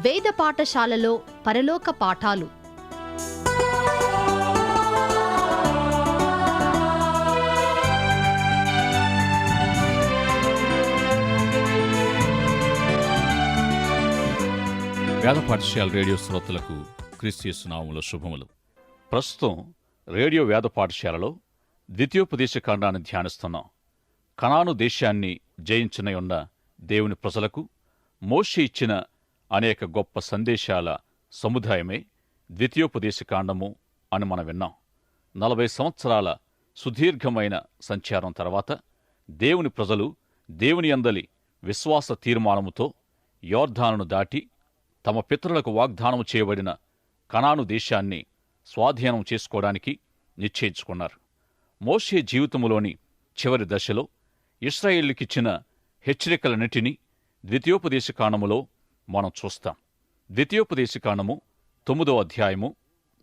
వేద పాఠశాలలో పరలోక పాఠాలు. వేద పాఠశాల రేడియో శ్రోతలకు క్రీస్తు నామముల శుభములు. ప్రస్తుతం రేడియో వేద పాఠశాలలో ద్వితీయోపదేశ ఖండాన్ని ధ్యానిస్తున్నాం. కణాను దేశాన్ని జయించిన దేవుని ప్రజలకు మోషి ఇచ్చిన అనేక గొప్ప సందేశాల సముదాయమే ద్వితీయోపదేశ కాండము అని మనం విన్నాం. నలభై సంవత్సరాల సుదీర్ఘమైన సంచారం తర్వాత దేవుని ప్రజలు దేవుని అందలి విశ్వాస తీర్మానముతో యోర్ధానును దాటి తమ పితరులకు వాగ్దానం చేయబడిన కణాను దేశాన్ని స్వాధీనం చేసుకోవడానికి నిశ్చయించుకున్నారు. మోషే జీవితంలోని చివరి దశలో ఇస్రాయేళ్ళకిచ్చిన హెచ్చరికలన్నిటినీ ద్వితీయోపదేశకాండములో మనం చూస్తాం. ద్వితీయోపదేశకాండము తొమ్మిదో అధ్యాయము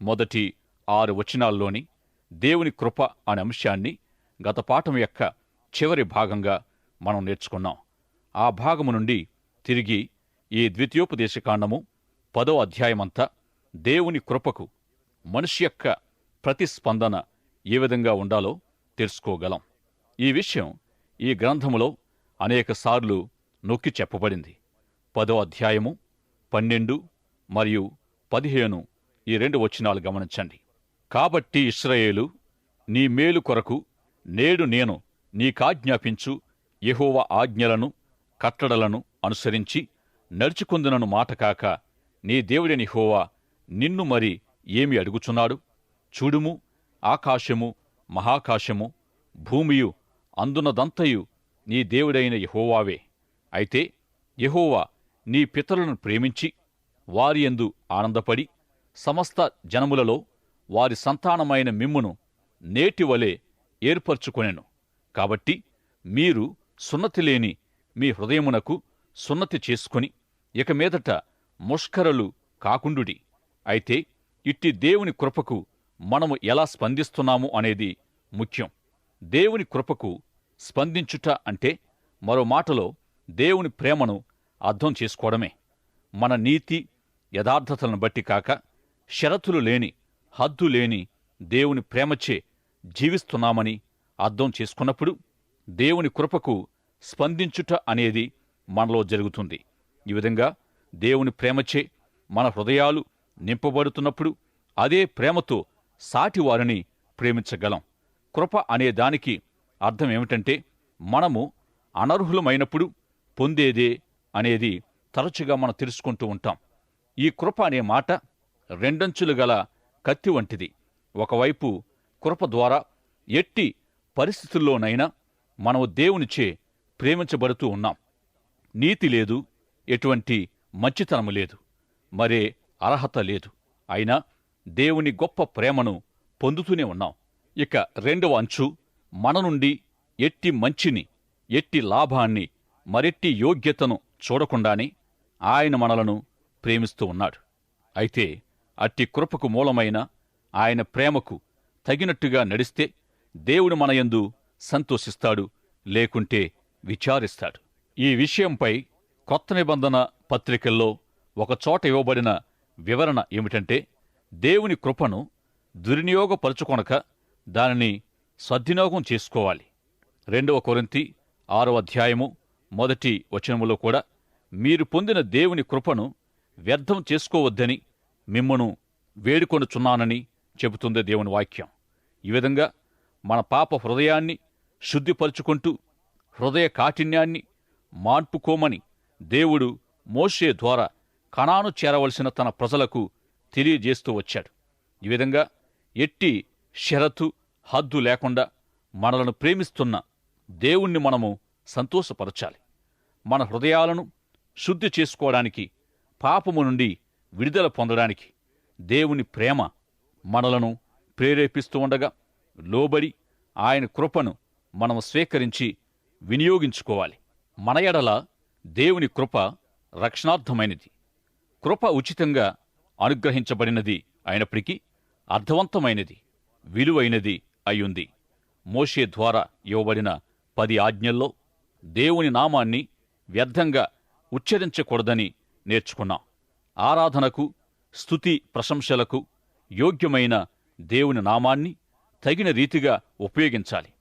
మొదటి ఆరు వచనాల్లోని దేవుని కృప అనే అంశాన్ని గత పాఠం యొక్క చివరి భాగంగా మనం నేర్చుకున్నాం. ఆ భాగము నుండి తిరిగి ఈ ద్వితీయోపదేశకాండము పదో అధ్యాయమంతా దేవుని కృపకు మనిషి యొక్క ప్రతిస్పందన ఏ విధంగా ఉండాలో తెలుసుకోగలం. ఈ విషయం ఈ గ్రంథములో అనేకసార్లు నొక్కి చెప్పబడింది. పదో అధ్యాయము పన్నెండు మరియు పదిహేను ఈ రెండు వచనాలు గమనించండి. కాబట్టి ఇస్రాయేలు నీ మేలు కొరకు నేడు నేను నీకాజ్ఞాపించు యహోవ ఆజ్ఞలను కట్టడలను అనుసరించి నడుచుకుందునను మాట కాక నీ దేవుడని హోవా నిన్ను మరి ఏమి అడుగుచున్నాడు? చూడుము ఆకాశము మహాకాశము భూమియు అందునదంతయు నీ దేవుడైన యహోవావే. అయితే యహోవా నీ పితరులను ప్రేమించి వారి యందు ఆనందపడి సమస్త జనములలో వారి సంతానమైన మిమ్మును నేటివలే ఏర్పరచుకొనెను. కాబట్టి మీరు సున్నతి లేని మీ హృదయమునకు సున్నతి చేసుకుని ఇక మీదట ముష్కరలు కాకుండుడి. అయితే ఇట్టి దేవుని కృపకు మనము ఎలా స్పందిస్తున్నాము అనేది ముఖ్యం. దేవుని కృపకు స్పందించుట అంటే మరో మాటలో దేవుని ప్రేమను అర్థం చేసుకోవడమే. మన నీతి యథార్థతలను బట్టి కాక షరతులు లేని హద్దు లేని దేవుని ప్రేమచే జీవిస్తున్నామని అర్థం చేసుకున్నప్పుడు దేవుని కృపకు స్పందించుట అనేది మనలో జరుగుతుంది. ఈ విధంగా దేవుని ప్రేమచే మన హృదయాలు నింపబడుతున్నప్పుడు అదే ప్రేమతో సాటి వారిని ప్రేమించగలం. కృప అనే దానికి అర్థం ఏమిటంటే మనము అనర్హులమైనప్పుడు పొందేదే అనేది తరచుగా మనం తెలుసుకుంటూ ఉంటాం. ఈ కృప అనే మాట రెండంచులు గల కత్తి వంటిది. ఒకవైపు కృప ద్వారా ఎట్టి పరిస్థితుల్లోనైనా మనము దేవునిచే ప్రేమించబడుతూ ఉన్నాం. నీతి లేదు ఎటువంటి మంచితనము లేదు మరే అర్హత లేదు. అయినా దేవుని గొప్ప ప్రేమను పొందుతూనే ఉన్నాం. ఇక రెండవ అంచు మన నుండి ఎట్టి మంచిని ఎట్టి లాభాన్ని మరెట్టి యోగ్యతను చూడకుండానే ఆయన మనలను ప్రేమిస్తూ ఉన్నాడు. అయితే అట్టి కృపకు మూలమైన ఆయన ప్రేమకు తగినట్టుగా నడిస్తే దేవుడు మనయందు సంతోషిస్తాడు లేకుంటే విచారిస్తాడు. ఈ విషయంపై కొత్త నిబంధన పత్రికల్లో ఒకచోట ఇవ్వబడిన వివరణ ఏమిటంటే దేవుని కృపను దుర్వినియోగపరుచుకొనక దానిని సద్వినియోగం చేసుకోవాలి. రెండవ కొరింతి ఆరో అధ్యాయము మొదటి వచనములో కూడా మీరు పొందిన దేవుని కృపను వ్యర్థం చేసుకోవద్దని మిమ్మను వేడుకొనుచున్నానని చెబుతుంది దేవుని వాక్యం. ఈ విధంగా మన పాప హృదయాన్ని శుద్ధిపరుచుకుంటూ హృదయ కాఠిన్యాన్ని మాన్పుకోమని దేవుడు మోషే ద్వారా కణాను చేరవలసిన తన ప్రజలకు తెలియజేస్తూ వచ్చాడు. ఈ విధంగా ఎట్టి షరతు హద్దు లేకుండా మనలను ప్రేమిస్తున్న దేవుణ్ణి మనము సంతోషపరచాలి. మన హృదయాలను శుద్ధి చేసుకోవడానికి పాపము నుండి విడుదల పొందడానికి దేవుని ప్రేమ మనలను ప్రేరేపిస్తూ ఉండగా లోబడి ఆయన కృపను మనం స్వీకరించి వినియోగించుకోవాలి. మన ఎడల దేవుని కృప రక్షణార్థమైనది. కృప ఉచితంగా అనుగ్రహించబడినది అయినప్పటికీ అర్థవంతమైనది విలువైనది అయ్యుంది. మోషే ద్వారా ఇవ్వబడిన పది ఆజ్ఞల్లో దేవుని నామాన్ని వ్యర్థంగా ఉచ్చరించకూడదని నేర్చుకున్నాం. ఆరాధనకు స్తుతి ప్రశంసలకు యోగ్యమైన దేవుని నామాన్ని తగిన రీతిగా ఉపయోగించాలి.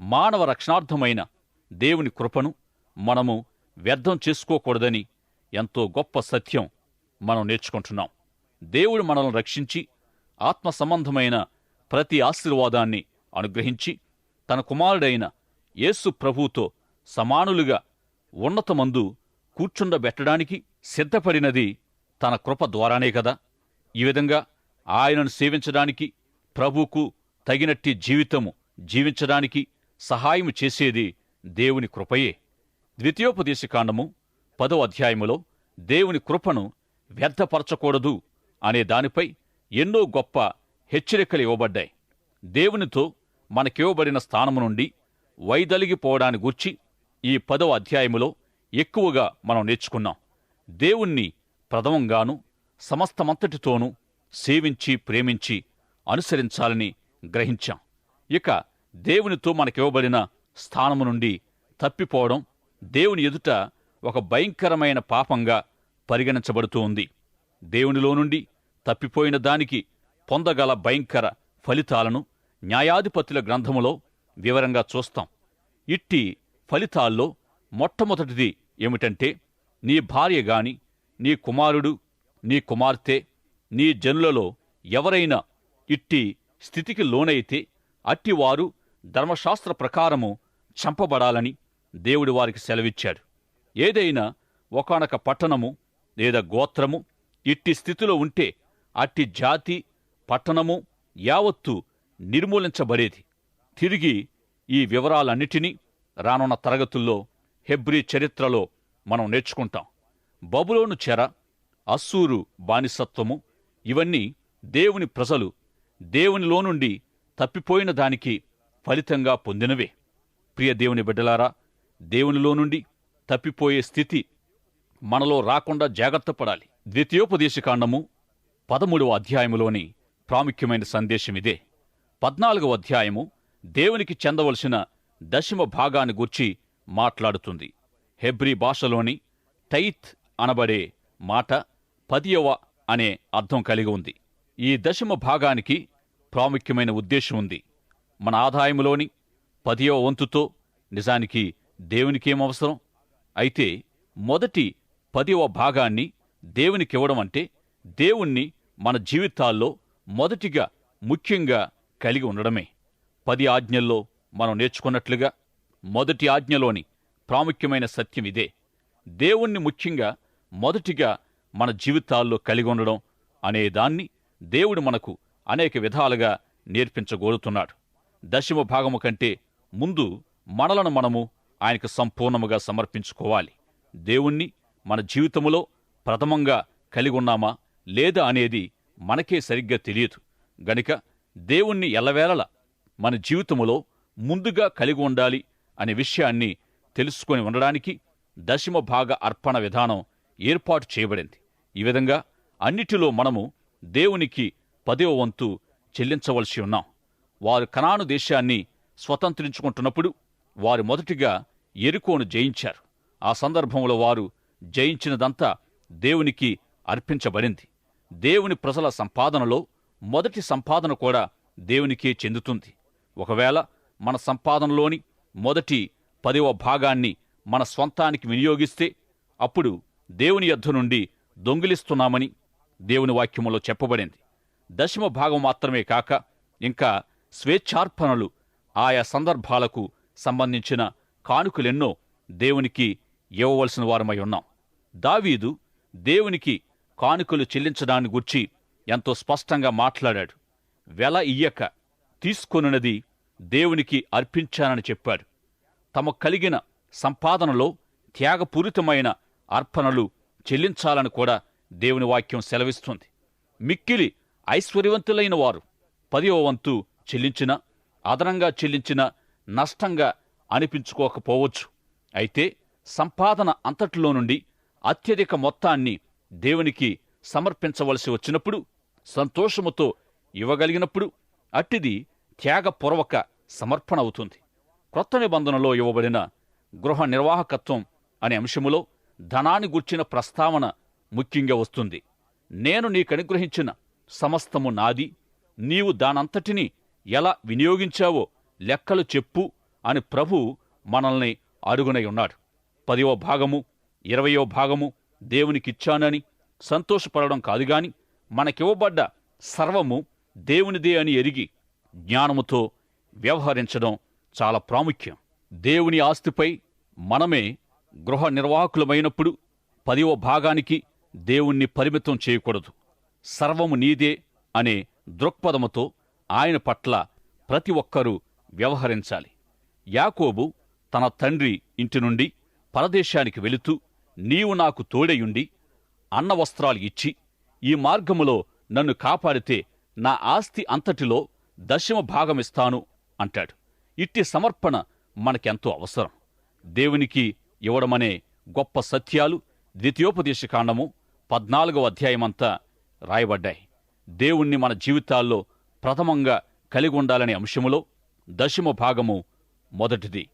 మానవ రక్షణార్థమైన దేవుని కృపను మనము వ్యర్థం చేసుకోకూడదని ఎంతో గొప్ప సత్యం మనం నేర్చుకుంటున్నాం. దేవుడు మనల్ని రక్షించి ఆత్మ సంబంధమైన ప్రతి ఆశీర్వాదాన్ని అనుగ్రహించి తన కుమారుడైన యేసు ప్రభువుతో సమానులుగా ఉన్నతమందు కూర్చుండబెట్టడానికి సిద్ధపడినది తన కృప ద్వారానే కదా. ఈ విధంగా ఆయనను సేవించడానికి ప్రభువుకు తగినట్టి జీవితము జీవించడానికి సహాయము చేసేది దేవుని కృపయే. ద్వితీయోపదేశకాండము పదో అధ్యాయములో దేవుని కృపను వ్యర్థపరచకూడదు అనే దానిపై ఎన్నో గొప్ప హెచ్చరికలు ఇవ్వబడ్డాయి. దేవునితో మనకివ్వబడిన స్థానము నుండి వైదలిగిపోవడాన్ని గూర్చి ఈ పదవ అధ్యాయములో ఎక్కువగా మనం నేర్చుకున్నాం. దేవుణ్ణి ప్రథమంగాను సమస్తమంతటితోనూ సేవించి ప్రేమించి అనుసరించాలని గ్రహించాం. ఇక దేవునితో మనకివ్వబడిన స్థానము నుండి తప్పిపోవడం దేవుని ఎదుట ఒక భయంకరమైన పాపంగా పరిగణించబడుతూ ఉంది. దేవునిలో నుండి తప్పిపోయిన దానికి పొందగల భయంకర ఫలితాలను న్యాయాధిపతుల గ్రంథములో వివరంగా చూస్తాం. ఇట్టి ఫలితాల్లో మొట్టమొదటిది ఏమిటంటే నీ భార్య గాని నీ కుమారుడు నీ కుమార్తె నీ జనులలో ఎవరైనా ఇట్టి స్థితికి లోనైతే అట్టివారు ధర్మశాస్త్ర ప్రకారము చంపబడాలని దేవుడు వారికి సెలవిచ్చాడు. ఏదైనా ఒకానొక పట్టణము లేదా గోత్రము ఇట్టి స్థితిలో ఉంటే అట్టి జాతి పట్టణము యావత్తు నిర్మూలించబడేది. తిరిగి ఈ వివరాలన్నిటినీ రానున్న తరగతుల్లో హెబ్రీ చరిత్రలో మనం నేర్చుకుంటాం. బబులోను చెర అస్సూరు బానిసత్వము ఇవన్నీ దేవుని ప్రజలు దేవునిలో నుండి తప్పిపోయిన దానికి ఫలితంగా పొందినవే. ప్రియ దేవుని బిడ్డలారా దేవునిలో నుండి తప్పిపోయే స్థితి మనలో రాకుండా జాగ్రత్త పడాలి. ద్వితీయోపదేశకాండము పదమూడవ అధ్యాయములోని ప్రాముఖ్యమైన సందేశం ఇదే. పద్నాలుగవ అధ్యాయము దేవునికి చెందవలసిన దశమ భాగాన్ని గూర్చి మాట్లాడుతుంది. హెబ్రీ భాషలోని టైత్ అనబడే మాట పదియవ అనే అర్థం కలిగి ఉంది. ఈ దశమ భాగానికి ప్రాముఖ్యమైన ఉద్దేశం ఉంది. మన ఆదాయములోని పదియవ వంతుతో నిజానికి దేవునికేం అవసరం? అయితే మొదటి పదివ భాగాన్ని దేవునికివ్వడం అంటే దేవుణ్ణి మన జీవితాల్లో మొదటిగా ముఖ్యంగా కలిగి ఉండడమే. పది ఆజ్ఞల్లో మనం నేర్చుకున్నట్లుగా మొదటి ఆజ్ఞలోని ప్రాముఖ్యమైన సత్యం ఇదే. దేవుణ్ణి ముఖ్యంగా మొదటిగా మన జీవితాల్లో కలిగి ఉండడం అనే దాన్ని దేవుడు మనకు అనేక విధాలుగా నేర్పించగోరుతున్నాడు. దశమ భాగము కంటే ముందు మనలను మనము ఆయనకు సంపూర్ణముగా సమర్పించుకోవాలి. దేవుణ్ణి మన జీవితములో ప్రథమంగా కలిగి ఉన్నామా లేదా అనేది మనకే సరిగ్గా తెలియదు. గనుక దేవుణ్ణి ఎల్లవేళల మన జీవితములో ముందుగా కలిగి ఉండాలి అనే విషయాన్ని తెలుసుకొని ఉండడానికి దశమ భాగ అర్పణ విధానం ఏర్పాటు చేయబడింది. ఈ విధంగా అన్నిటిలో మనము దేవునికి పదవ వంతు చెల్లించవలసి ఉన్నాం. వారు కనాను దేశాన్ని స్వతంత్రించుకుంటున్నప్పుడు వారు మొదటిగా ఎరుకోను జయించారు. ఆ సందర్భంలో వారు జయించినదంతా దేవునికి అర్పించబడింది. దేవుని ప్రజల సంపాదనలో మొదటి సంపాదన కూడా దేవునికే చెందుతుంది. ఒకవేళ మన సంపాదనలోని మొదటి పదవ భాగాన్ని మన స్వంతానికి వినియోగిస్తే అప్పుడు దేవుని యొద్ధ నుండి దొంగిలిస్తున్నామని దేవుని వాక్యములో చెప్పబడింది. దశమ భాగం మాత్రమే కాక ఇంకా స్వేచ్ఛార్పణలు ఆయా సందర్భాలకు సంబంధించిన కానుకలెన్నో దేవునికి ఇవ్వవలసిన వారమై ఉన్నాం. దావీదు దేవునికి కానుకలు చెల్లించడాన్ని గుర్చి ఎంతో స్పష్టంగా మాట్లాడాడు. వెల ఇయ్యక తీసుకొనున్నది దేవునికి అర్పించానని చెప్పాడు. తమకు కలిగిన సంపాదనలో త్యాగపూరితమైన అర్పణలు చెల్లించాలని కూడా దేవుని వాక్యం సెలవిస్తుంది. మిక్కిలి ఐశ్వర్యవంతులైన వారు పదివ వంతు చెల్లించిన అదనంగా చెల్లించిన నష్టంగా అనిపించుకోకపోవచ్చు. అయితే సంపాదన అంతటిలో నుండి అత్యధిక మొత్తాన్ని దేవునికి సమర్పించవలసి వచ్చినప్పుడు సంతోషముతో ఇవ్వగలిగినప్పుడు అట్టిది త్యాగపూర్వక సమర్పణ అవుతుంది క్రొత్త నిబంధనలో ఇవ్వబడిన గృహ నిర్వాహకత్వం అనే అంశములో ధనాన్ని గుర్చిన ప్రస్తావన ముఖ్యంగా వస్తుంది. నేను నీకనుగ్రహించిన సమస్తము నాది. నీవు దానంతటినీ ఎలా వినియోగించావో లెక్కలు చెప్పు అని ప్రభు మనల్ని అడుగునై ఉన్నాడు. పదివ భాగము ఇరవయో భాగము దేవునికిచ్చానని సంతోషపడడం కాదుగాని మనకివ్వబడ్డ సర్వము దేవునిదే అని ఎరిగి జ్ఞానముతో వ్యవహరించడం చాలా ప్రాముఖ్యం. దేవుని ఆస్తిపై మనమే గృహ నిర్వాహకులమైనప్పుడు పదివ భాగానికి దేవుణ్ణి పరిమితం చేయకూడదు. సర్వము నీదే అనే దృక్పథముతో ఆయన పట్ల ప్రతి ఒక్కరూ వ్యవహరించాలి. యాకోబు తన తండ్రి ఇంటి నుండి పరదేశానికి వెళుతూ నీవు నాకు తోడయుండి అన్న వస్త్రాలు ఇచ్చి ఈ మార్గములో నన్ను కాపాడితే నా ఆస్తి అంతటిలో దశమ భాగమిస్తాను అంటాడు. ఇట్టి సమర్పణ మనకెంతో అవసరం. దేవునికి ఇవ్వడమనే గొప్ప సత్యాలు ద్వితీయోపదేశ కాండము పద్నాలుగవ అధ్యాయమంతా రాయబడ్డాయి. దేవుణ్ణి మన జీవితాల్లో ప్రథమంగా కలిగి ఉండాలనే అంశములో దశమ భాగము మొదటిది.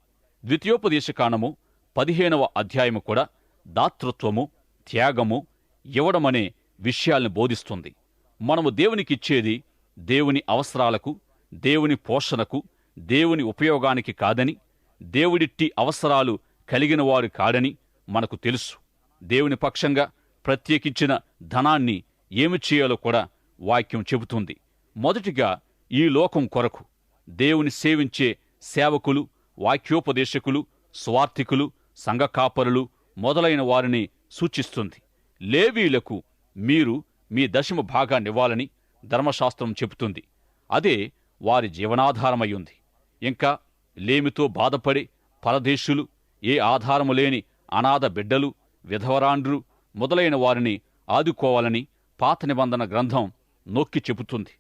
ద్వితీయోపదేశ కాండము పదిహేనవ అధ్యాయము కూడా దాతృత్వము త్యాగము ఇవ్వడమనే విషయాల్ని బోధిస్తుంది. మనము దేవునికిచ్చేది దేవుని అవసరాలకు దేవుని పోషణకు దేవుని ఉపయోగానికి కాదని దేవుడిట్టి అవసరాలు కలిగిన వారు కాడని మనకు తెలుసు. దేవుని పక్షంగా ప్రత్యేకించిన ధనాన్ని ఏమి చేయాలో కూడా వాక్యం చెబుతుంది. మొదటిగా ఈ లోకం కొరకు దేవుని సేవించే సేవకులు వాక్యోపదేశకులు స్వార్థికులు సంఘకాపరులు మొదలైన వారిని సూచిస్తుంది. లేవీలకు మీరు మీ దశమ భాగాన్నివ్వాలని ధర్మశాస్త్రం చెబుతుంది. అదే వారి జీవనాధారమయ్యుంది. ఇంకా లేమితో బాధపడి పరదేశులు ఏ ఆధారము లేని అనాథ బిడ్డలు విధవరాండ్రు మొదలైన వారిని ఆదుకోవాలని పాత నిబంధన గ్రంథం నొక్కి చెబుతుంది.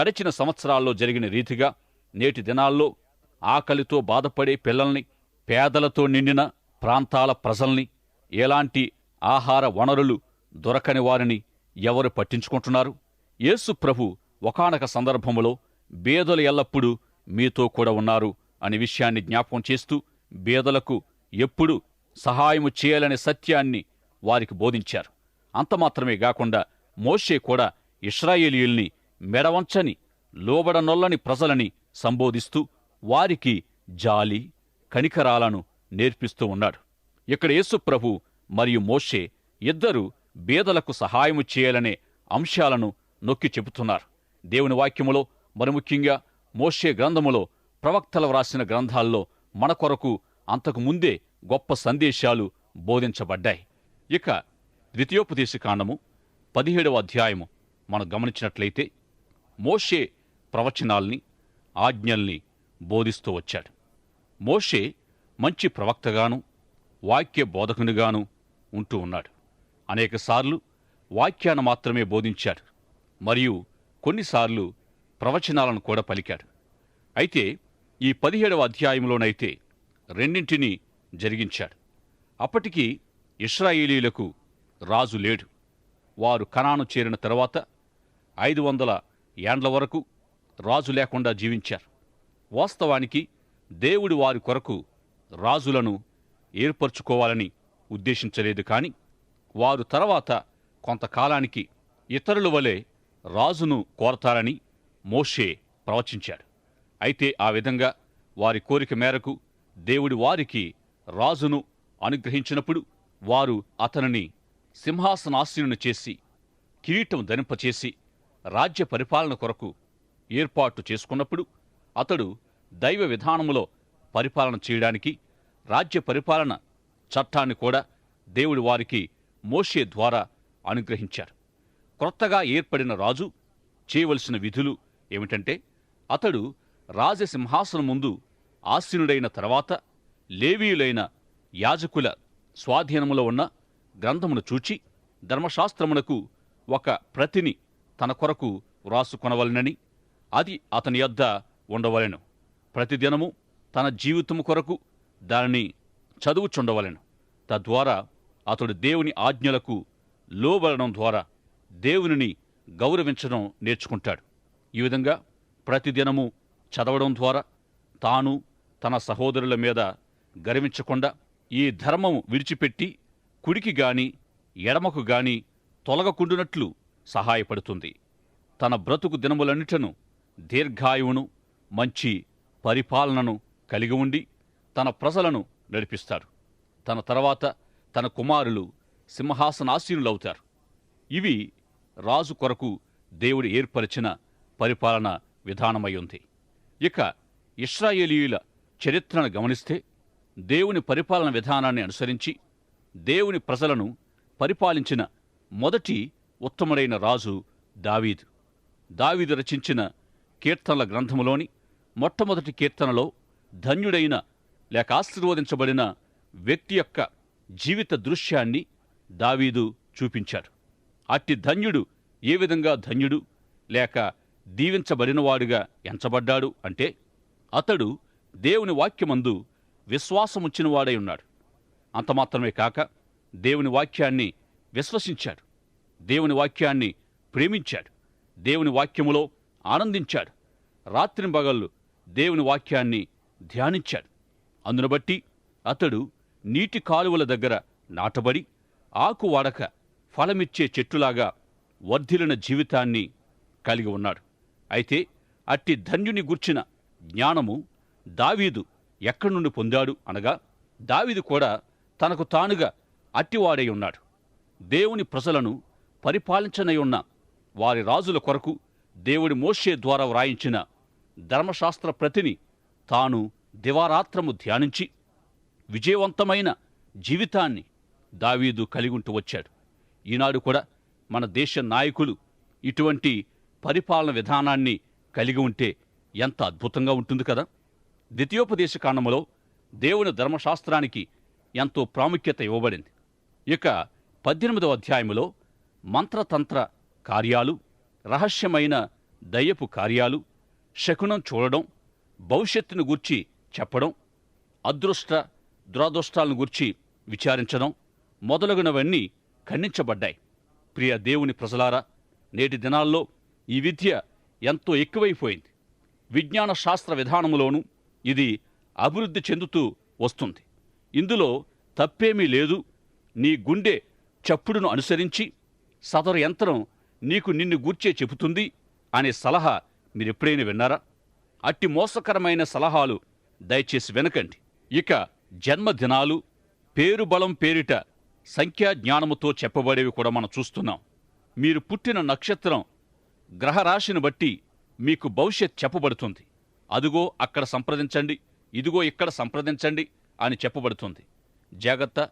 గడిచిన సంవత్సరాల్లో జరిగిన రీతిగా నేటి దినాల్లో ఆకలితో బాధపడే పిల్లల్ని పేదలతో నిండిన ప్రాంతాల ప్రజల్ని ఎలాంటి ఆహార వనరులు దొరకని వారిని ఎవరు పట్టించుకుంటున్నారు? యేసు ప్రభు ఒకానొక సందర్భములో బేదలు ఎల్లప్పుడూ మీతో కూడా ఉన్నారు అనే విషయాన్ని జ్ఞాపకం చేస్తూ బేదలకు ఎప్పుడు సహాయము చేయాలనే సత్యాన్ని వారికి బోధించారు. అంత మాత్రమే కాకుండా మోషే కూడా ఇస్రాయేలీయుల్ని మెడవంచని లోబడనొల్లని ప్రజలని సంబోధిస్తూ వారికి జాలి కనికరాలను నేర్పిస్తూ ఉన్నాడు. ఇక్కడ యేసుప్రభు మరియు మోషే ఇద్దరు బేదలకు సహాయము చేయాలనే అంశాలను నొక్కి చెబుతున్నారు. దేవుని వాక్యములో మరి ముఖ్యంగా మోషే గ్రంథములో ప్రవక్తలు వ్రాసిన గ్రంథాల్లో మన కొరకు అంతకు ముందే గొప్ప సందేశాలు బోధించబడ్డాయి. ఇక ద్వితీయోపదేశ కాండము పదిహేడవ అధ్యాయము మనం గమనించినట్లయితే మోషే ప్రవచనాల్ని ఆజ్ఞల్ని బోధిస్తూ వచ్చాడు. మోషే మంచి ప్రవక్తగాను వాక్య బోధకునిగాను ఉంటూ ఉన్నాడు. అనేకసార్లు వాక్యాన్ని మాత్రమే బోధించాడు. మరియు కొన్నిసార్లు ప్రవచనాలను కూడా పలికాడు. అయితే ఈ పదిహేడవ అధ్యాయంలోనైతే రెండింటినీ జరిగించాడు. అప్పటికి ఇస్రాయేలీలకు రాజు లేడు. వారు కనాను చేరిన తర్వాత ఐదు వందల ఏండ్ల వరకు రాజు లేకుండా జీవించారు. వాస్తవానికి దేవుడు వారి కొరకు రాజులను ఏర్పరచుకోవాలని ఉద్దేశించలేదు కాని వారు తర్వాత కొంతకాలానికి ఇతరుల వలె రాజును కోరతారని మోషే ప్రవచించాడు. అయితే ఆ విధంగా వారి కోరిక మేరకు దేవుడి వారికి రాజును అనుగ్రహించినప్పుడు వారు అతనిని సింహాసనాశీనుని చేసి కిరీటం ధనింపచేసి రాజ్య పరిపాలన కొరకు ఏర్పాటు చేసుకున్నప్పుడు అతడు దైవ విధానములో పరిపాలన చేయడానికి రాజ్య పరిపాలన చట్టాన్ని కూడా దేవుడి వారికి మోషే ద్వారా అనుగ్రహించారు క్రొత్తగా ఏర్పడిన రాజు చేయవలసిన విధులు ఏమిటంటే అతడు రాజసింహాసనం ముందు ఆసీనుడైన తర్వాత లేవీయులైన యాజకుల స్వాధీనములో ఉన్న గ్రంథమును చూచి ధర్మశాస్త్రమునకు ఒక ప్రతిని తన కొరకు వ్రాసుకొనవలెనని అది అతని యొద్ద ఉండవలెను. ప్రతిదినము తన జీవితము కొరకు దానిని చదువుచుండవలెను. తద్వారా అతడు దేవుని ఆజ్ఞలకు లోబడడం ద్వారా దేవునిని గౌరవించడం నేర్చుకుంటాడు. ఈ విధంగా ప్రతిదినము చదవడం ద్వారా తాను తన సహోదరుల మీద గర్వించకుండా ఈ ధర్మము విడిచిపెట్టి కుడికి గాని ఎడమకు గాని తొలగకుండునట్లు సహాయపడుతుంది. తన బ్రతుకు దినములన్నిటను దీర్ఘాయువును మంచి పరిపాలనను కలిగి ఉండి తన ప్రజలను నడిపిస్తాడు తన తర్వాత తన కుమారులు సింహాసనాసీనులవుతారు. ఇవి రాజు కొరకు దేవుడు ఏర్పరిచిన పరిపాలన విధానమై ఉంది ఇక ఇస్రాయేలీయుల చరిత్రను గమనిస్తే దేవుని పరిపాలన విధానాన్ని అనుసరించి దేవుని ప్రజలను పరిపాలించిన మొదటి ఉత్తముడైన రాజు దావీదు. దావీదు రచించిన కీర్తనల గ్రంథములోని మొట్టమొదటి కీర్తనలో ధన్యుడైన లేక ఆశీర్వదించబడిన వ్యక్తి యొక్క జీవిత దృశ్యాన్ని దావీదు చూపించాడు. అట్టి ధన్యుడు ఏ విధంగా ధన్యుడు లేక దీవించబడినవాడుగా ఎంచబడ్డాడు అంటే అతడు దేవుని వాక్యమందు విశ్వాసముచ్చినవాడై ఉన్నాడు. అంత మాత్రమే కాక దేవుని వాక్యాన్ని విశ్వసించాడు. దేవుని వాక్యాన్ని ప్రేమించాడు. దేవుని వాక్యములో ఆనందించాడు. రాత్రింబగళ్ళు దేవుని వాక్యాన్ని ధ్యానించాడు. అందును బట్టి అతడు నీటి కాలువల దగ్గర నాటబడి ఆకు వాడక ఫలమిచ్చే చెట్టులాగా వర్ధిలిన జీవితాన్ని కలిగి ఉన్నాడు. అయితే అట్టి ధన్యుని గుర్చిన జ్ఞానము దావీదు ఎక్కడి నుండి పొందాడు అనగా దావీదు కూడా తనకు తానుగా అట్టివాడై ఉన్నాడు. దేవుని ప్రజలను పరిపాలించనై ఉన్న వారి రాజుల కొరకు దేవుడి మోషే ద్వారా వ్రాయించిన ధర్మశాస్త్ర ప్రతిని తాను దివారాత్రము ధ్యానించి విజయవంతమైన జీవితాన్ని దావీదు కలిగుంటూ వచ్చాడు. ఈనాడు కూడా మన దేశ నాయకులు ఇటువంటి పరిపాలన విధానాన్ని కలిగి ఉంటే ఎంత అద్భుతంగా ఉంటుంది కదా? ద్వితీయోపదేశ కాండములో దేవుని ధర్మశాస్త్రానికి ఎంతో ప్రాముఖ్యత ఇవ్వబడింది. ఇక పద్దెనిమిదవ అధ్యాయములో మంత్రతంత్ర కార్యాలు రహస్యమైన దయ్యపు కార్యాలు శకునం చూడడం భవిష్యత్తును గూర్చి చెప్పడం అదృష్ట దురదృష్టాలను గూర్చి విచారించడం మొదలగునవన్నీ ఖండించబడ్డాయి. ప్రియ దేవుని ప్రజలారా నేటి దినాల్లో ఈ విద్య ఎంతో ఎక్కువైపోయింది. విజ్ఞాన శాస్త్ర విధానములోనూ ఇది అభివృద్ధి చెందుతూ వస్తుంది. ఇందులో తప్పేమీ లేదు. నీ గుండె చప్పుడును అనుసరించి సదరు యంత్రం నీకు నిన్ను గూర్చే చెబుతుంది అనే సలహా మీరెప్పుడైనా విన్నారా? అట్టి మోసకరమైన సలహాలు దయచేసి వినకండి. ఇక జన్మదినాలు పేరు బలం పేరిట సంఖ్యా జ్ఞానముతో చెప్పబడేవి కూడా మనం చూస్తున్నాం. మీరు పుట్టిన నక్షత్రం గ్రహరాశిని బట్టి మీకు భవిష్యత్ చెప్పబడుతుంది. అదుగో అక్కడ సంప్రదించండి ఇదిగో ఇక్కడ సంప్రదించండి అని చెప్పబడుతుంది. జాగ్రత్త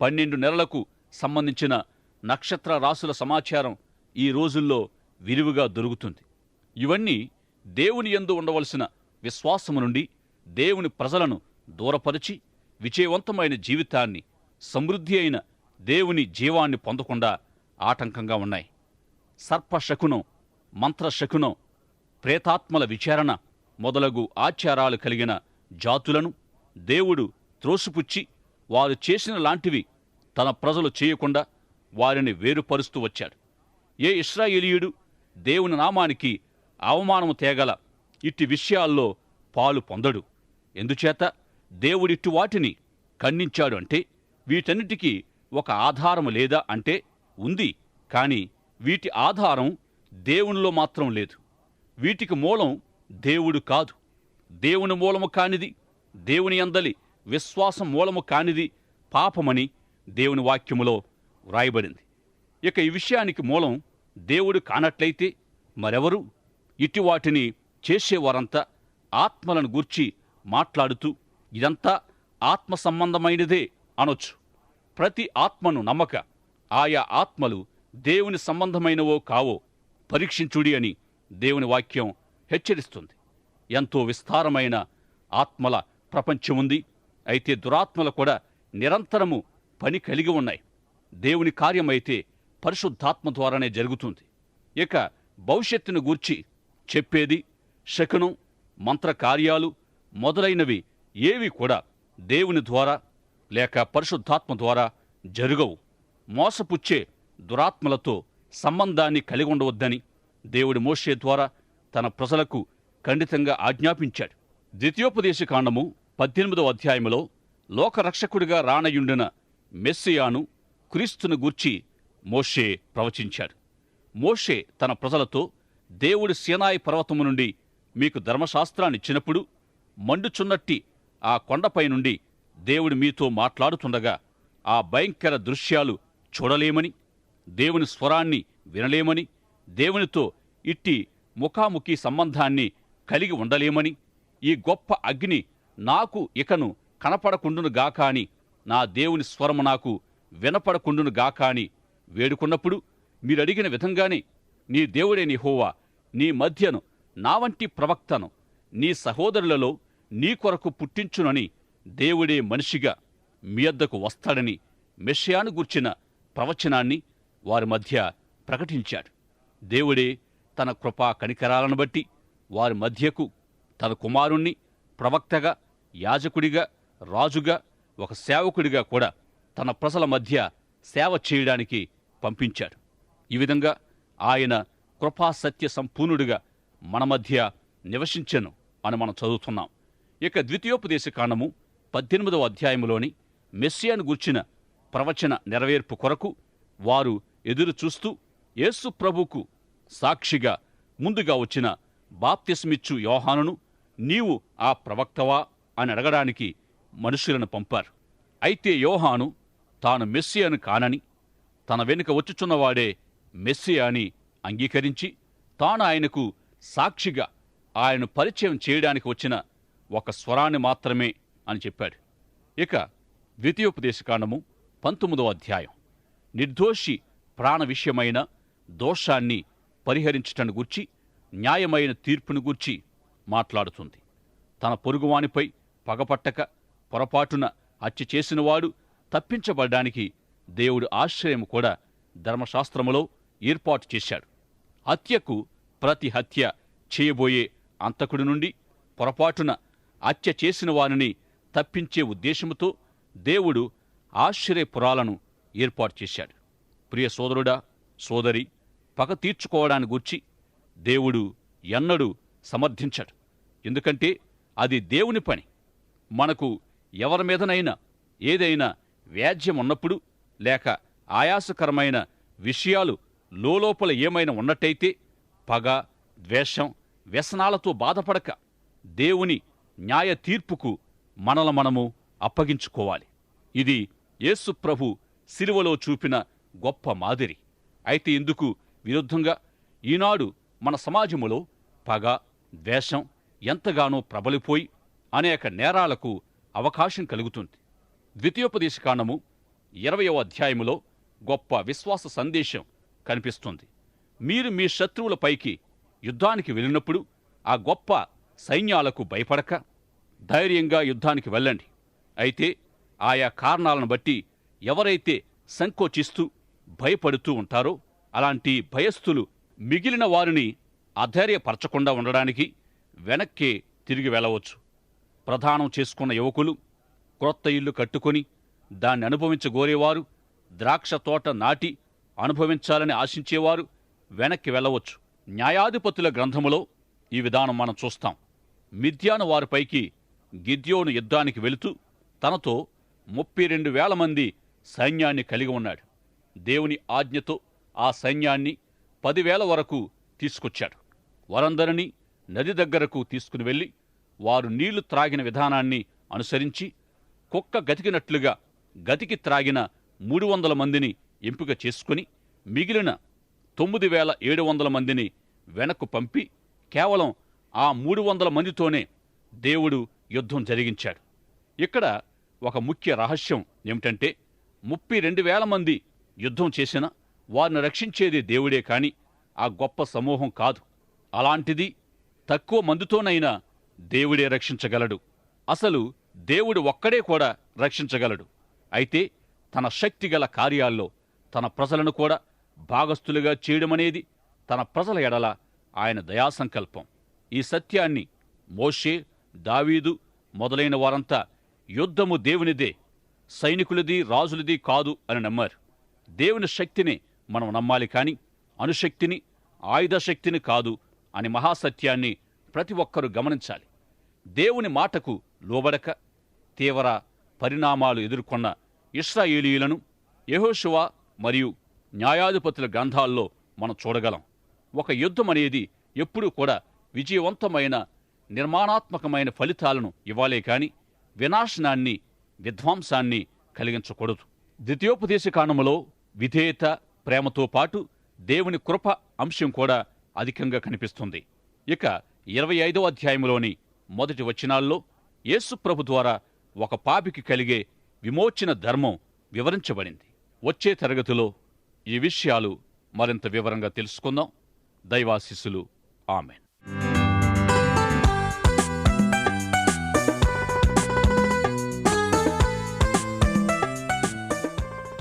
పన్నెండు నెలలకు సంబంధించిన నక్షత్ర రాసుల సమాచారం ఈ రోజుల్లో విరివిగా దొరుకుతుంది. ఇవన్నీ దేవుని యందు ఉండవలసిన విశ్వాసము నుండి దేవుని ప్రజలను దూరపరిచి విజయవంతమైన జీవితాన్ని సమృద్ధి అయిన దేవుని జీవాన్ని పొందకుండా ఆటంకంగా ఉన్నాయి. సర్పశకునం మంత్రశకునం ప్రేతాత్మల విచారణ మొదలగు ఆచారాలు కలిగిన జాతులను దేవుడు త్రోసిపుచ్చి వారు చేసిన లాంటివి తన ప్రజలు చేయకుండా వారిని వేరుపరుస్తూ వచ్చాడు. ఏ ఇస్రాయేలీయుడు దేవుని నామానికి అవమానము తేగల ఇట్టి విషయాల్లో పాలు పొందడు. ఎందుచేత దేవుడిట్టు వాటిని ఖండించాడు అంటే వీటన్నిటికీ ఒక ఆధారము లేదా అంటే ఉంది. కాని వీటి ఆధారం దేవునిలో మాత్రం లేదు. వీటికి మూలం దేవుడు కాదు. దేవుని మూలము కానిది దేవుని అందలి విశ్వాసం మూలము కానిది పాపమని దేవుని వాక్యములో వ్రాయబడింది. ఇక ఈ విషయానికి మూలం దేవుడు కానట్లయితే మరెవరు? ఇట్టి వాటిని చేసేవారంతా ఆత్మలను గూర్చి మాట్లాడుతూ ఇదంతా ఆత్మ సంబంధమైనదే అనొచ్చు. ప్రతి ఆత్మను నమ్మక ఆయా ఆత్మలు దేవుని సంబంధమైనవో కావో పరీక్షించుడి అని దేవుని వాక్యం హెచ్చరిస్తుంది. ఎంతో విస్తారమైన ఆత్మల ప్రపంచముంది. అయితే దురాత్మలు కూడా నిరంతరము పని కలిగి ఉన్నాయి. దేవుని కార్యమైతే పరిశుద్ధాత్మ ద్వారానే జరుగుతుంది. ఇక భవిష్యత్తును గూర్చి చెప్పేది శకునం మంత్రకార్యాలు మొదలైనవి ఏవి కూడా దేవుని ద్వారా లేక పరిశుద్ధాత్మ ద్వారా జరుగవు. మోసపుచ్చే దురాత్మలతో సంబంధాన్ని కలిగి ఉండవద్దని దేవుడి మోషే ద్వారా తన ప్రజలకు ఖండితంగా ఆజ్ఞాపించాడు. ద్వితీయోపదేశ కాండము పద్దెనిమిదవ అధ్యాయములో లోకరక్షకుడిగా రానయుండిన మెస్సియాను క్రీస్తును గూర్చి మోషే ప్రవచించాడు. మోషే తన ప్రజలతో దేవుడి సీనాయి పర్వతము నుండి మీకు ధర్మశాస్త్రాన్నిచ్చినప్పుడు మండుచున్నట్టి ఆ కొండపై నుండి దేవుడు మీతో మాట్లాడుతుండగా ఆ భయంకర దృశ్యాలు చూడలేమని దేవుని స్వరాన్ని వినలేమని దేవునితో ఇట్టి ముఖాముఖి సంబంధాన్ని కలిగి ఉండలేమని ఈ గొప్ప అగ్ని నాకు ఇకను కనపడకుండును గాకాని నా దేవుని స్వరము నాకు వినపడకుండును గాకాని వేడుకున్నప్పుడు మీరడిగిన విధంగానే నీ దేవుడే నిహోవా నీ మధ్యను నా వంటి ప్రవక్తను నీ సహోదరులలో నీ కొరకు పుట్టించునని దేవుడే మనిషిగా మీ వద్దకు వస్తాడని మెషయాను గూర్చిన ప్రవచనాన్ని వారి మధ్య ప్రకటించాడు. దేవుడే తన కృపా కనికరాలను బట్టి వారి మధ్యకు తన కుమారుణ్ణి ప్రవక్తగా యాజకుడిగా రాజుగా ఒక సేవకుడిగా కూడా తన ప్రజల మధ్య సేవ చేయడానికి పంపించాడు. ఈ విధంగా ఆయన కృపా సత్య సంపూర్ణుడిగా మన మధ్య నివసించెను అని మనం చదువుతున్నాం. ఇక ద్వితీయోపదేశ కాండము పద్దెనిమిదవ అధ్యాయములోని మెస్సియాను గూర్చిన ప్రవచన నెరవేర్పు కొరకు వారు ఎదురు చూస్తూ యేసు ప్రభుకు సాక్షిగా ముందుగా వచ్చిన బాప్తిస్మిచ్చు యోహానును నీవు ఆ ప్రవక్తవా? అని అడగడానికి మనుషులను పంపారు. అయితే యోహాను తాను మెస్సియాను కానని తన వెనుక వచ్చుచున్నవాడే మెస్సియా అని అంగీకరించి తాను ఆయనకు సాక్షిగా ఆయన పరిచయం చేయడానికి వచ్చిన ఒక స్వరాన్ని మాత్రమే అని చెప్పాడు. ఇక ద్వితీయోపదేశకాండము పంతొమ్మిదవ అధ్యాయం. నిర్దోషి ప్రాణ విషయమైన దోషాన్ని పరిహరించటను గూర్చి న్యాయమైన తీర్పును గూర్చి మాట్లాడుతుంది. తన పొరుగువానిపై పగపట్టక పొరపాటున హత్య చేసినవాడు తప్పించబడడానికి దేవుడు ఆశ్రయం కూడా ధర్మశాస్త్రములో ఏర్పాటు చేశాడు. హత్యకు ప్రతి హత్య చేయబోయే అంతకుడి నుండి పొరపాటున హత్య చేసిన వారిని తప్పించే ఉద్దేశముతో దేవుడు ఆశ్చర్యపురాలను ఏర్పాటు చేశాడు. ప్రియ సోదరుడా సోదరి పగ తీర్చుకోవడాన్ని గూర్చి దేవుడు ఎన్నడూ సమర్థించడు. ఎందుకంటే అది దేవుని పని. మనకు ఎవరి మీదనైనా ఏదైనా వ్యాజ్యం ఉన్నప్పుడు లేక ఆయాసకరమైన విషయాలు లోలోపల ఏమైనా ఉన్నట్టయితే పగ ద్వేషం వ్యసనాలతో బాధపడక దేవుని న్యాయ తీర్పుకు మనల మనము అప్పగించుకోవాలి. ఇది యేసు ప్రభు సిలువలో చూపిన గొప్ప మాదిరి. అయితే ఇందుకు విరుద్ధంగా? ఈనాడు మన సమాజములో పగ ద్వేషం ఎంతగానో ప్రబలిపోయి అనేక నేరాలకు అవకాశం కలుగుతుంది. ద్వితీయోపదేశకాండము ఇరవయవ అధ్యాయములో గొప్ప విశ్వాస సందేశం కనిపిస్తుంది. మీరు మీ శత్రువులపైకి యుద్ధానికి వెళ్ళినప్పుడు ఆ గొప్ప సైన్యాలకు భయపడక ధైర్యంగా యుద్ధానికి వెళ్ళండి. అయితే ఆయా కారణాలను బట్టి ఎవరైతే సంకోచిస్తూ భయపడుతూ ఉంటారో అలాంటి భయస్థులు మిగిలిన వారిని అధైర్యపరచకుండా ఉండడానికి వెనక్కే తిరిగి వెళ్ళవచ్చు. ప్రధానం చేసుకున్న యువకులు క్రొత్త ఇల్లు కట్టుకొని దాన్ని అనుభవించగోరేవారు ద్రాక్ష తోట నాటి అనుభవించాలని ఆశించేవారు వెనక్కి వెళ్ళవచ్చు. న్యాయాధిపతుల గ్రంథములో ఈ విధానం మనం చూస్తాం. మిథ్యాను వారిపైకి గిద్యోను యుద్ధానికి వెళుతూ తనతో ముప్పై రెండు వేల మంది సైన్యాన్ని కలిగి ఉన్నాడు. దేవుని ఆజ్ఞతో ఆ సైన్యాన్ని పదివేల వరకు తీసుకొచ్చాడు. వారందరినీ నది దగ్గరకు తీసుకుని వెళ్ళి వారు నీళ్ళు త్రాగిన విధానాన్ని అనుసరించి కుక్క గతికినట్లుగా గతికి త్రాగిన మూడు వందల మందిని ఎంపిక చేసుకుని మిగిలిన తొమ్మిది వేల ఏడు వందల మందిని వెనక్కు పంపి కేవలం ఆ మూడు వందల మందితోనే దేవుడు యుద్ధం జరిగించాడు. ఇక్కడ ఒక ముఖ్య రహస్యం ఏమిటంటే ముప్పై రెండు వేల మంది యుద్ధం చేసినా వారిని రక్షించేది దేవుడే కాని ఆ గొప్ప సమూహం కాదు. అలాంటిది తక్కువ మందితోనైనా దేవుడే రక్షించగలడు. అసలు దేవుడు ఒక్కడే కూడా రక్షించగలడు. అయితే తన శక్తిగల కార్యాల్లో తన ప్రజలను కూడా భాగస్థులుగా చేయడమనేది తన ప్రజల ఎడల ఆయన దయాసంకల్పం. ఈ సత్యాన్ని మోషే దావీదు మొదలైన వారంతా యుద్ధము దేవునిదే సైనికులది రాజులది కాదు అని నమ్మారు. దేవుని శక్తిని మనం నమ్మాలి కాని అణుశక్తిని ఆయుధ శక్తిని కాదు అని మహాసత్యాన్ని ప్రతి ఒక్కరూ గమనించాలి. దేవుని మాటకు లోబడక తీవ్ర పరిణామాలు ఎదుర్కొన్న ఇస్రాయేలీలను యెహోషువ మరియు న్యాయాధిపతుల గ్రంథాల్లో మనం చూడగలం. ఒక యుద్ధం అనేది ఎప్పుడూ కూడా విజయవంతమైన నిర్మాణాత్మకమైన ఫలితాలను ఇవ్వాలే కాని వినాశనాన్ని విధ్వంసాన్ని కలిగించకూడదు. ద్వితీయోపదేశ కాండములో విధేయత ప్రేమతో పాటు దేవుని కృప అంశం కూడా అధికంగా కనిపిస్తుంది. ఇక ఇరవై ఐదో అధ్యాయంలోని మొదటి వచనాల్లో యేసుప్రభు ద్వారా ఒక పాపికి కలిగే విమోచన ధర్మం వివరించబడింది. వచ్చే తరగతిలో ఈ విషయాలు మరింత వివరంగా తెలుసుకుందాం. దైవాశిస్సులు. ఆమెన్.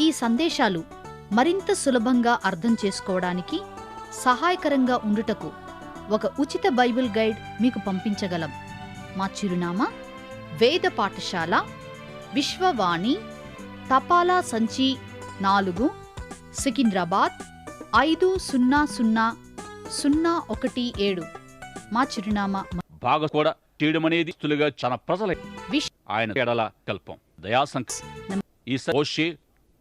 ఈ సందేశాలు మరింత సులభంగా అర్థం చేసుకోవడానికి సహాయకరంగా ఉండుటకు ఒక ఉచిత బైబిల్ గైడ్ మీకు పంపించగలం. మా చిరునామా వేద పాఠశాల విశ్వవాణి తపాలా సంచి నాలుగు సికింద్రాబాద్ ఐదు సున్నా సున్నా సున్నా ఒకటి ఏడు. మా చిరునామా బాగా కూడా చేయడమనేది స్తులుగా తన ప్రజల ఆయన ఎడల కల్పం ఈ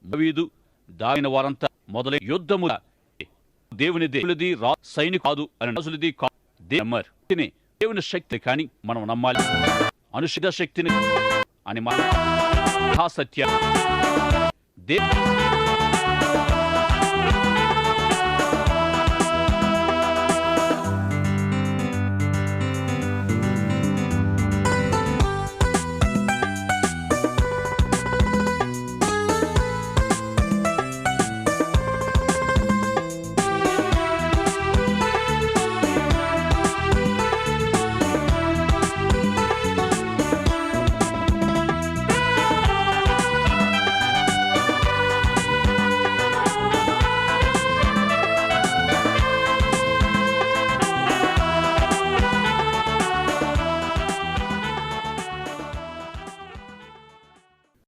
దావీదు దాగిన వారంతా మొదలై యుద్ధము దేవుని దేవునిది రా సైనికు కాదు అని రాజులది కాదు దేవుని శక్తి కానీ మనం నమ్మాలి. అనుషిత శక్తిని అని మన సత్య దే